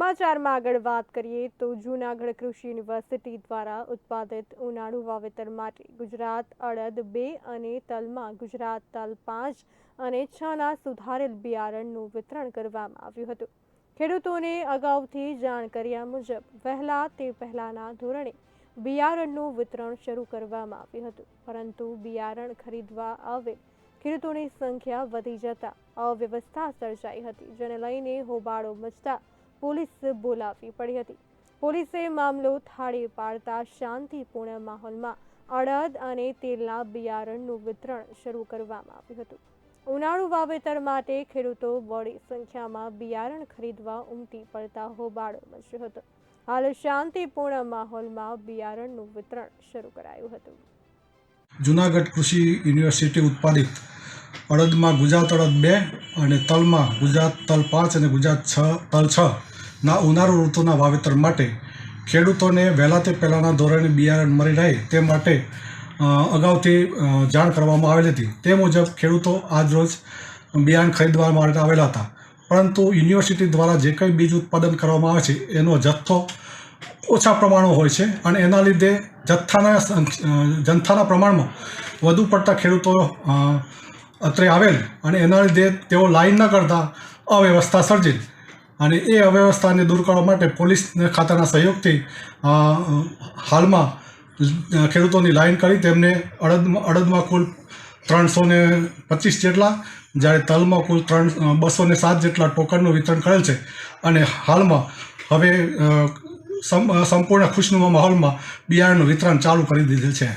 સમાચારમાં આગળ વાત કરીએ તો જૂનાગઢ કૃષિ યુનિવર્સિટી દ્વારા ઉત્પાદિત ઉનાળુ વાવેતર માટે ગુજરાત અડદ બે અને તલમાં ગુજરાત તલ પાંચ અને છના સુધારેલ બિયારણનું વિતરણ કરવામાં આવ્યું હતું. ખેડૂતોને અગાઉથી જાણ કર્યા મુજબ, વહેલા તે પહેલાના ધોરણે બિયારણનું વિતરણ શરૂ કરવામાં આવ્યું હતું. પરંતુ બિયારણ ખરીદવા આવે ખેડૂતોની સંખ્યા વધી જતા અવ્યવસ્થા સર્જાઈ હતી, જેને લઈને હોબાળો મચતા પોલીસ બોલાવવી પડી હતી. પોલીસે મામલો થાળે પાડતા શાંતિપૂર્ણ માહોલમાં અડદ અને તેલના બિયારણનું વિતરણ શરૂ કરવામાં આવ્યું હતું. ઉનાળુ વાવેતર માટે ખેડૂતો બહોળી સંખ્યામાં બિયારણ ખરીદવા ઉમટી પડતા હોબાળો મચ્યો હતો. હાલ શાંતિપૂર્ણ માહોલમાં બિયારણનું વિતરણ શરૂ કરાયું હતું. જુનાગઢ કૃષિ યુનિવર્સિટી ઉત્પાદિત અડદમાં ગુજરાત અડદ બે અને તલમાં ગુજરાત તલ પાંચ અને ગુજરાત છ, તલ છ ના ઉનાળુ ઋતુના વાવેતર માટે ખેડૂતોને વહેલા તે પહેલાંના ધોરણે બિયારણ મળી રહે તે માટે અગાઉથી જાણ કરવામાં આવેલી હતી. તે મુજબ ખેડૂતો આજરોજ બિયારણ ખરીદવા માટે આવેલા હતા. પરંતુ યુનિવર્સિટી દ્વારા જે કંઈ બીજ ઉત્પાદન કરવામાં આવે છે, એનો જથ્થો ઓછા પ્રમાણમાં હોય છે અને એના લીધે જથ્થાના જથ્થાના પ્રમાણમાં વધુ પડતા ખેડૂતો અત્રે આવેલ અને એના લીધે તેઓ લાઈન ન કરતા અવ્યવસ્થા સર્જેલ. અને એ અવ્યવસ્થાને દૂર કરવા માટે પોલીસ ખાતાના સહયોગથી હાલમાં ખેડૂતોની લાઇન કરી તેમને અડદમાં અડદમાં કુલ ત્રણસો ને પચીસ જેટલા, જ્યારે તલમાં કુલ ત્રણ બસો ને સાત જેટલા ટોકનનું વિતરણ કરેલ છે. અને હાલમાં હવે સંપૂર્ણ ખુશનુમા માહોલમાં બિયારણનું વિતરણ ચાલુ કરી દીધેલ છે.